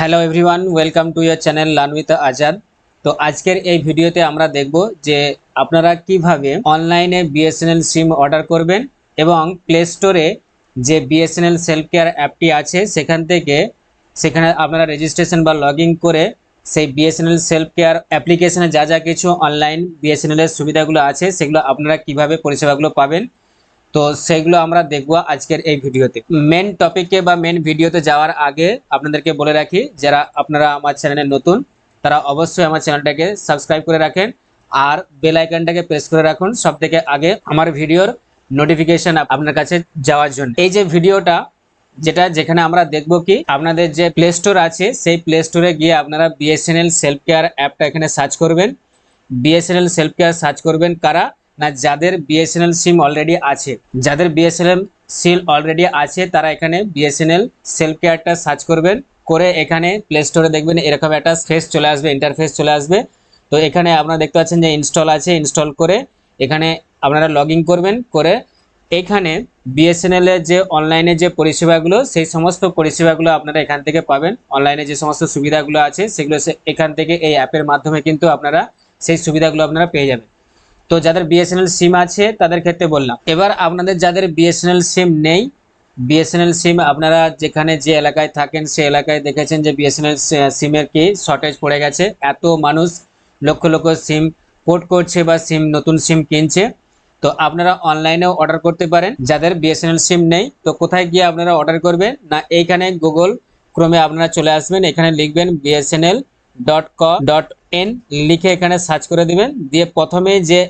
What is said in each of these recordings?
Hello everyone welcome to your channel learn with Azad তো আজকের এই ভিডিওতে আমরা দেখব যে আপনারা কীভাবে অনলাইনে বিএসএনএল সিম অর্ডার করবেন এবং প্লে স্টোরে যে বিএসএনএল সেলফ কেয়ার অ্যাপটি আছে, সেখান থেকে সেখানে আপনারা রেজিস্ট্রেশন বা লগ করে সেই বিএসএনএল সেলফ কেয়ার অ্যাপ্লিকেশনে যা যা কিছু অনলাইন বিএসএনএল এর সুবিধাগুলো আছে, সেগুলো আপনারা কীভাবে পরিষেবাগুলো পাবেন তো সেগুলো আমরা দেখব আজকের এই ভিডিওতে। মেন টপিকে বা মেন ভিডিওতে যাওয়ার আগে আপনাদেরকে বলে রাখি, যারা আপনারা আমার চ্যানেলে নতুন, তারা অবশ্যই আমার চ্যানেলটাকে সাবস্ক্রাইব করে রাখেন আর বেল আইকনটাকে প্রেস করে রাখুন। সব থেকে আগে আমার ভিডিওর নোটিফিকেশন আপনার কাছে যাওয়ার জন্য। এই যে ভিডিওটা যেটা যেখানে আমরা দেখব কি, আপনাদের যে প্লে স্টোর আছে, সেই প্লে স্টোরে গিয়ে আপনারা বিএসএনএল সেলফ কেয়ার অ্যাপটা এখানে সার্চ করবেন। বিএসএনএল সেলফ কেয়ার সার্চ করবেন কারা? না, যাদের বিএসএনএল সিম অলরেডি আছে, যাদের বিএসএনএল সিম অলরেডি আছে, তারা এখানে বিএসএনএল সেলফ কেয়ারটা সার্চ করবেন, করে এখানে প্লে স্টোরে দেখবেন এরকম একটা ফেস চলে আসবে ইন্টারফেস চলে আসবে। তো এখানে আপনারা দেখতে পাচ্ছেন যে ইনস্টল আছে ইনস্টল করে এখানে আপনারা লগ করবেন, করে এখানে বিএসএনএল এর যে অনলাইনে যে পরিষেবাগুলো, সেই সমস্ত পরিষেবাগুলো আপনারা এখান থেকে পাবেন। অনলাইনে যে সমস্ত সুবিধাগুলো আছে, সেগুলো এখান থেকে এই অ্যাপের মাধ্যমে কিন্তু আপনারা সেই সুবিধাগুলো আপনারা পেয়ে যাবেন। তো যাদের বিএসএনএল সিম আছে, তাদের ক্ষেত্রে বললাম। এবার আপনাদের যাদের বিএসএনএল সিম নেই বিএসএনএল সিম আপনারা যেখানে যে এলাকায় থাকেন সেই এলাকায় দেখেছেন যে বিএসএনএল সিমের কি শর্টেজ পড়ে গেছে। এত মানুষ লক্ষ লক্ষ সিম পোর্ট করছে বা সিম নতুন সিম কিনছে। তো আপনারা অনলাইনেও অর্ডার করতে পারেন। যাদের বিএসএনএল সিম নেই, তো কোথায় গিয়ে আপনারা অর্ডার করবেন? না, এইখানে গুগল ক্রমে আপনারা চলে আসবেন। এখানে লিখবেন BSNL dot co dot in লিখে এখানে সার্চ করে দিবেন। দিয়ে প্রথমে যে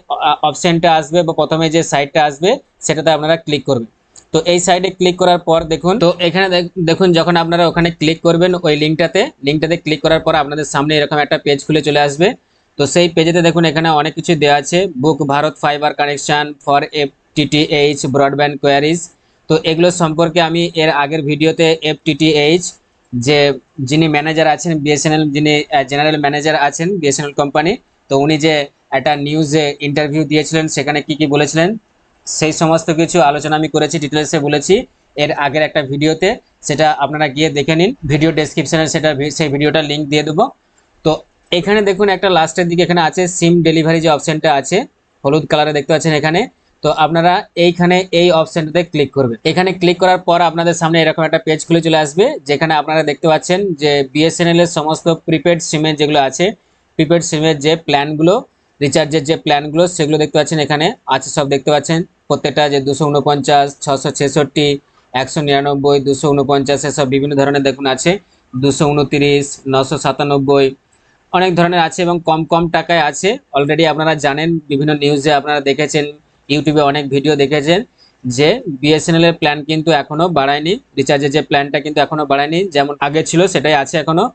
অপশনটা আসবে বা প্রথমে যে সাইটটা আসবে, সেটাতে আপনারা ক্লিক করবেন। তো এই সাইডে ক্লিক করার পর দেখুন, তো এখানে দেখ- দেখুন যখন আপনারা ওখানে ক্লিক করবেন ওই লিঙ্কটাতে লিঙ্কটাতে ক্লিক করার পর আপনাদের সামনে এরকম একটা পেজ খুলে চলে আসবে। তো সেই পেজেতে দেখুন এখানে অনেক কিছু দেওয়া আছে। Book Bharat fibre connection for F TTH broadband queries তো এগুলো সম্পর্কে আমি এর আগের ভিডিওতে এফ টিটিএইচ যে যিনি ম্যানেজার আছেন বিএসএনএল যিনি জেনারেল ম্যানেজার আছেন বিএসএনএল কোম্পানি তো উনি যে একটা নিউজে ইন্টারভিউ দিয়েছিলেন, সেখানে কি কি বলেছিলেন? সেই সমস্ত কিছু আলোচনা আমি করেছি ডিটেলসে বলেছি। এর আগের একটা ভিডিওতে, সেটা আপনারা গিয়ে দেখে নিন। ভিডিও ডেসক্রিপশনে সেটা সেই ভিডিওটার লিঙ্ক দিয়ে দেবো। তো এখানে দেখুন, একটা লাস্টের দিকে এখানে আছে সিম ডেলিভারি যে অপশনটা আছে, হলুদ কালারে দেখতে পাচ্ছেন এখানে। তো আপনারা এইখানে এই অপশনটাতে ক্লিক করবেন। এখানে ক্লিক করার পর আপনাদের সামনে এরকম একটা পেজ খুলে চলে আসবে, যেখানে আপনারা দেখতে পাচ্ছেন যে বিএসএনএল এর সমস্ত প্রিপেড সিমের যেগুলো আছে প্রিপেড সিমের যে প্ল্যানগুলো রিচার্জের যে প্ল্যানগুলো সেগুলো দেখতে পাচ্ছেন এখানে। আছে সব দেখতে পাচ্ছেন। প্রত্যেকটা যে দুশো উনপঞ্চাশ, ছশো ছেষট্টি, একশো নিরানব্বই, দুশো উনপঞ্চাশ, এসব বিভিন্ন ধরনের দেখুন আছে। দুশো উনতিরিশ, নশো সাতানব্বই, অনেক ধরনের আছে এবং কম কম টাকায় আছে। অলরেডি আপনারা জানেন, বিভিন্ন নিউজে আপনারা দেখেছেন। ইউটিউবে অনেক ভিডিও দেখেছেন যে বিএসএনএল এর প্ল্যান কিন্তু এখনও বাড়ায়নি রিচার্জের যে প্ল্যানটা কিন্তু এখনও বাড়ায়নি, যেমন আগে ছিল সেটাই আছে এখনও,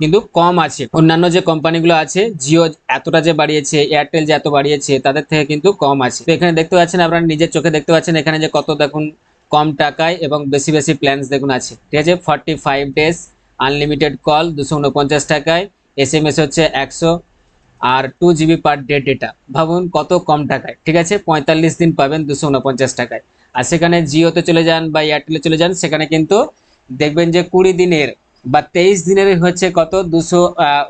কিন্তু কম আছে। অন্যান্য যে কোম্পানিগুলো আছে জিও এতটা যে বাড়িয়েছে এয়ারটেল যে এত বাড়িয়েছে, তাদের থেকে কিন্তু কম আছে। তো এখানে দেখতে পাচ্ছেন, আপনারা নিজের চোখে দেখতে পাচ্ছেন এখানে যে কত দেখুন কম টাকায় এবং বেশি বেশি প্ল্যানস দেখুন আছে। ঠিক আছে forty five days unlimited call দুশো উনপঞ্চাশ টাকায় এস এম এস হচ্ছে একশো আর two GB per day data ভাবুন কত কম টাকায়, ঠিক আছে? পঁয়তাল্লিশ দিন পাবেন দুশো উনপঞ্চাশ টাকায়। আর সেখানে জিওতে চলে যান বা এয়ারটেলে চলে যান, সেখানে কিন্তু দেখবেন যে কুড়ি দিনের বা তেইশ দিনের হচ্ছে কত? দুশো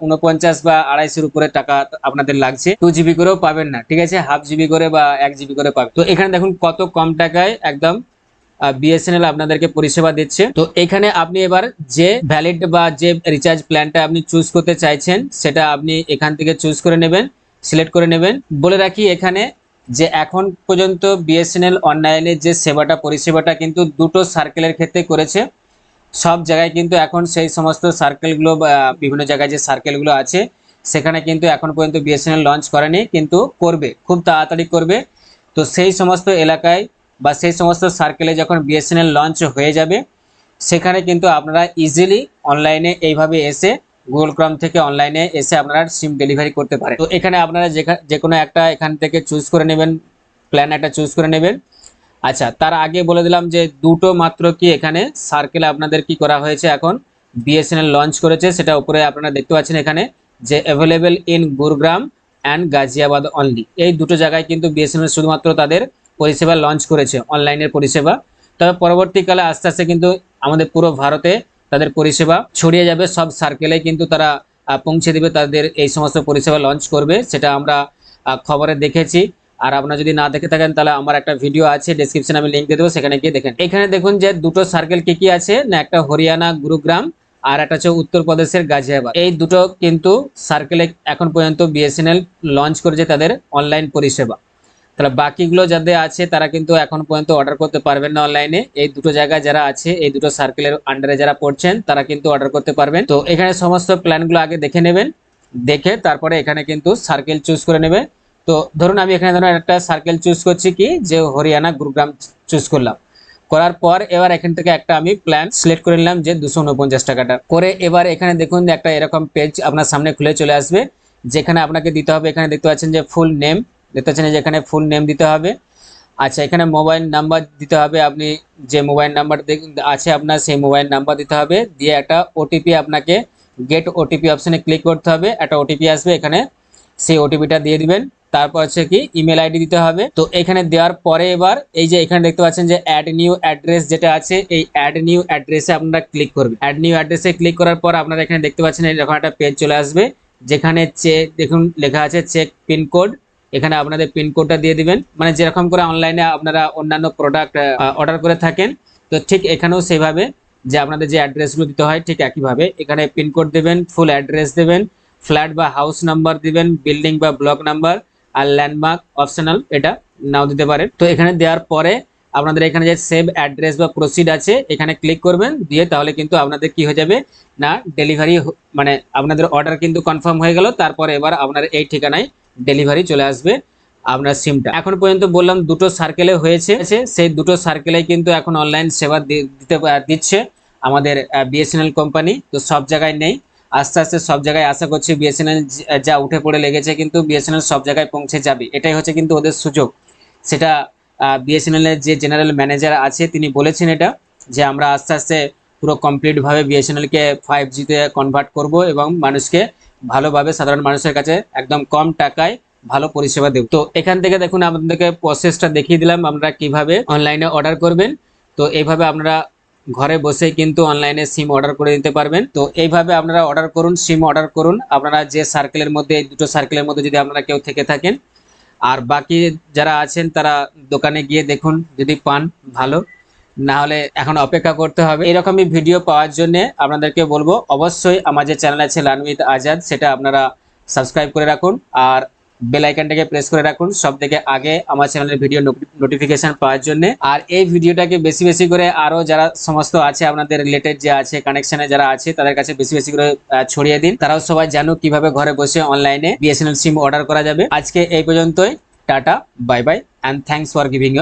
উনপঞ্চাশ বা আড়াইশোর উপরে টাকা আপনাদের লাগছে। টু জিবি করেও পাবেন না, ঠিক আছে? হাফ জিবি করে বা এক জিবি করে পাবেন। তো এখানে দেখুন কত কম টাকায় একদম বিএসএনএল আপনাদেরকে পরিষেবা দিচ্ছে। তো এখানে আপনি এবার যে ভ্যালিড বা যে রিচার্জ প্ল্যানটা আপনি চুজ করতে চাইছেন, সেটা আপনি এখান থেকে চুজ করে নেবেন সিলেক্ট করে নেবেন। বলে রাখি এখানে যে এখন পর্যন্ত বিএসএনএল অনলাইনে যে সেবাটা, পরিষেবাটা কিন্তু দুটো সার্কেলের ক্ষেত্রে করেছে। সব জায়গায় কিন্তু এখন সেই সমস্ত সার্কেলগুলো বিভিন্ন জায়গায় যে সার্কেলগুলো আছে, সেখানে কিন্তু এখন পর্যন্ত বিএসএনএল লঞ্চ করেনি, কিন্তু করবে, খুব তাড়াতাড়ি করবে। তো সেই সমস্ত এলাকায় বা সেই সমস্ত সার্কেলে যখন বিএসএনএল লঞ্চ হয়ে যাবে, সেখানে কিন্তু আপনারা ইজিলি অনলাইনে এইভাবে এসে গুগল ক্রম থেকে অনলাইনে এসে আপনারা সিম ডেলিভারি করতে পারেন। তো এখানে আপনারা যে কোনো একটা এখান থেকে চুজ করে নেবেন প্ল্যান একটা চুজ করে নেবেন। আচ্ছা তার আগে বলে দিলাম যে দুটো মাত্র কি এখানে সার্কেল আপনাদের কি করা হয়েছে এখন? বিএসএনএল লঞ্চ করেছে, সেটা উপরে আপনারা দেখতে পাচ্ছেন এখানে যে available in Gurugram and Ghaziabad only এই দুটো জায়গায় কিন্তু বিএসএনএল শুধুমাত্র তাদের পরিষেবা লঞ্চ করেছে অনলাইনের পরিষেবা। তবে পরবর্তীকালে আস্তে আস্তে কিন্তু আমাদের পুরো ভারতে তাদের পরিষেবা ছড়িয়ে যাবে, সব সার্কেলে কিন্তু তারা পৌঁছে দিবে, তাদের এই সমস্ত পরিষেবা লঞ্চ করবে, সেটা আমরা খবরে দেখেছি। আর আপনারা যদি না দেখে থাকেন, তাহলে আমার একটা ভিডিও আছে ডেসক্রিপশনে আমি লিঙ্ক দিয়ে দেবো, সেখানে গিয়ে দেখেন। এখানে দেখুন যে দুটো সার্কেল কি কি আছে, না একটা হরিয়ানা, গুরুগ্রাম, আর একটা হচ্ছে উত্তরপ্রদেশের গাজিয়াবাদ। এই দুটো কিন্তু সার্কেলে এখন পর্যন্ত বিএসএনএল লঞ্চ করেছে তাদের অনলাইন পরিষেবা। তাহলে বাকিগুলো যাদের আছে, তারা কিন্তু এখন পর্যন্ত অর্ডার করতে পারবেন না অনলাইনে এই দুটো জায়গায় যারা আছে, এই দুটো সার্কেলের আন্ডারে যারা পড়ছেন, তারা কিন্তু অর্ডার করতে পারবেন। তো এখানে সমস্ত প্ল্যানগুলো আগে দেখে নেবেন। দেখে তারপরে এখানে কিন্তু সার্কেল চুজ করে নেবে। তো ধরুন আমি এখানে ধরুন একটা সার্কেল চুজ করছি কি? যে হরিয়ানা, গুরুগ্রাম চুজ করলাম। করার পর এবার এখান থেকে একটা আমি প্ল্যান সিলেক্ট করে নিলাম যে দুশো উনপঞ্চাশ টাকাটা। করে এবার এখানে দেখুন একটা এরকম পেজ আপনার সামনে খুলে চলে আসবে। যেখানে আপনাকে দিতে হবে, এখানে দেখতে পাচ্ছেন যে ফুল নেম দেখতে পাচ্ছেন যে এখানে ফুল নেম দিতে হবে। আচ্ছা এখানে মোবাইল নাম্বার দিতে হবে। আপনি যে মোবাইল নাম্বার আছে আপনার, সেই মোবাইল নাম্বার দিতে হবে। দিয়ে একটা ওটিপি আপনাকে গেট ওটিপি অপশনে ক্লিক করতে হবে। একটা ওটিপি আসবে এখানে, সেই ওটিপিটা দিয়ে দিবেন। তারপর হচ্ছে কি ইমেল আইডি দিতে হবে। তো এখানে দেওয়ার পরে এবার এই যে এখানে দেখতে পাচ্ছেন যে অ্যাড নিউ অ্যাড্রেস যেটা আছে, এই অ্যাড নিউ অ্যাড্রেসে আপনারা ক্লিক করবেন। অ্যাড নিউ অ্যাড্রেসে ক্লিক করার পর আপনারা এখানে দেখতে পাচ্ছেন এরকম একটা পেজ চলে আসবে। যেখানে চেক দেখুন, লেখা আছে চেক পিনকোড এখানে আপনাদের পিনকোডটা দিয়ে দিবেন। মানে যেরকম করে অনলাইনে আপনারা অন্যান্য প্রোডাক্ট অর্ডার করে থাকেন, তো ঠিক এখানেও সেভাবে যে আপনাদের যে অ্যাড্রেসগুলো দিতে হয় ঠিক একইভাবে। এখানে পিনকোড দেবেন ফুল অ্যাড্রেস দেবেন ফ্ল্যাট বা হাউস নাম্বার দিবেন বিল্ডিং বা ব্লক নাম্বার আর ল্যান্ডমার্ক অপশনাল এটা নাও দিতে পারেন। তো এখানে দেওয়ার পরে আপনাদের এখানে যে সেভ অ্যাড্রেস বা প্রসিড আছে, এখানে ক্লিক করবেন, দিয়ে তাহলে কিন্তু আপনাদের কি হয়ে যাবে? না ডেলিভারি মানে আপনাদের অর্ডার কিন্তু কনফার্ম হয়ে গেল, তারপরে এবার আপনার এই ঠিকানায় ডেলিভারি চলে আসবে আপনার সিমটা এখন পর্যন্ত বললাম দুটো সার্কেলে হয়েছে। সেই দুটো সার্কেলে কিন্তু এখন অনলাইন সেবা দিতে দিচ্ছে আমাদের বিএসএনএল কোম্পানি তো সব জায়গায় নেই। আস্তে আস্তে সব জায়গায় আশা করছি বিএসএনএল যা উঠে পড়ে লেগেছে কিন্তু বিএসএনএল সব জায়গায় পৌঁছে যাবে। এটাই হচ্ছে কিন্তু ওদের সুযোগ। সেটা বিএসএনএল এর যে জেনারেল ম্যানেজার আছে, তিনি বলেছেন এটা, যে আমরা আস্তে আস্তে পুরো কমপ্লিটভাবে বিএসএনএল কে ফাইভ জিতে কনভার্ট করব এবং মানুষকে ভালোভাবে সাধারণ মানুষের কাছে একদম কম টাকায় ভালো পরিষেবা দেব। তো এখান থেকে দেখুন, আপনাদেরকে প্রসেসটা দেখিয়ে দিলাম আমরা কীভাবে অনলাইনে অর্ডার করবেন। তো এইভাবে আপনারা ঘরে বসেই কিন্তু অনলাইনে সিম অর্ডার করে দিতে পারবেন। তো এইভাবে আপনারা অর্ডার করুন সিম অর্ডার করুন। আপনারা যে সার্কেলের মধ্যে, এই দুটো সার্কেলের মধ্যে যদি আপনারা কেউ থেকে থাকেন, আর বাকি যারা আছেন তারা দোকানে গিয়ে দেখুন, যদি পান, ভালো। না হলে এখন অপেক্ষা করতে হবে। এরকমই ভিডিও পাওয়ার জন্য আপনাদেরকে বলব, অবশ্যই আমার যে চ্যানেল আছে লানউইথ আজাদ সেটা আপনারা সাবস্ক্রাইব করে রাখুন আর বেল আইকনটাকে প্রেস করে রাখুন সব থেকে আগে আমার চ্যানেলের ভিডিও নোটিফিকেশন পাওয়ার জন্য। আর এই ভিডিওটাকে বেশি বেশি করে আরও যারা সমস্ত আছে, আপনাদের রিলেটেড যে আছে কানেকশনে যারা আছে, তাদের কাছে বেশি বেশি করে ছড়িয়ে দিন। তারাও সবাই জানুক কীভাবে ঘরে বসে অনলাইনে বিএসএনএল সিম অর্ডার করা যাবে। আজকে এই পর্যন্তই। Tata bye bye and thanks for giving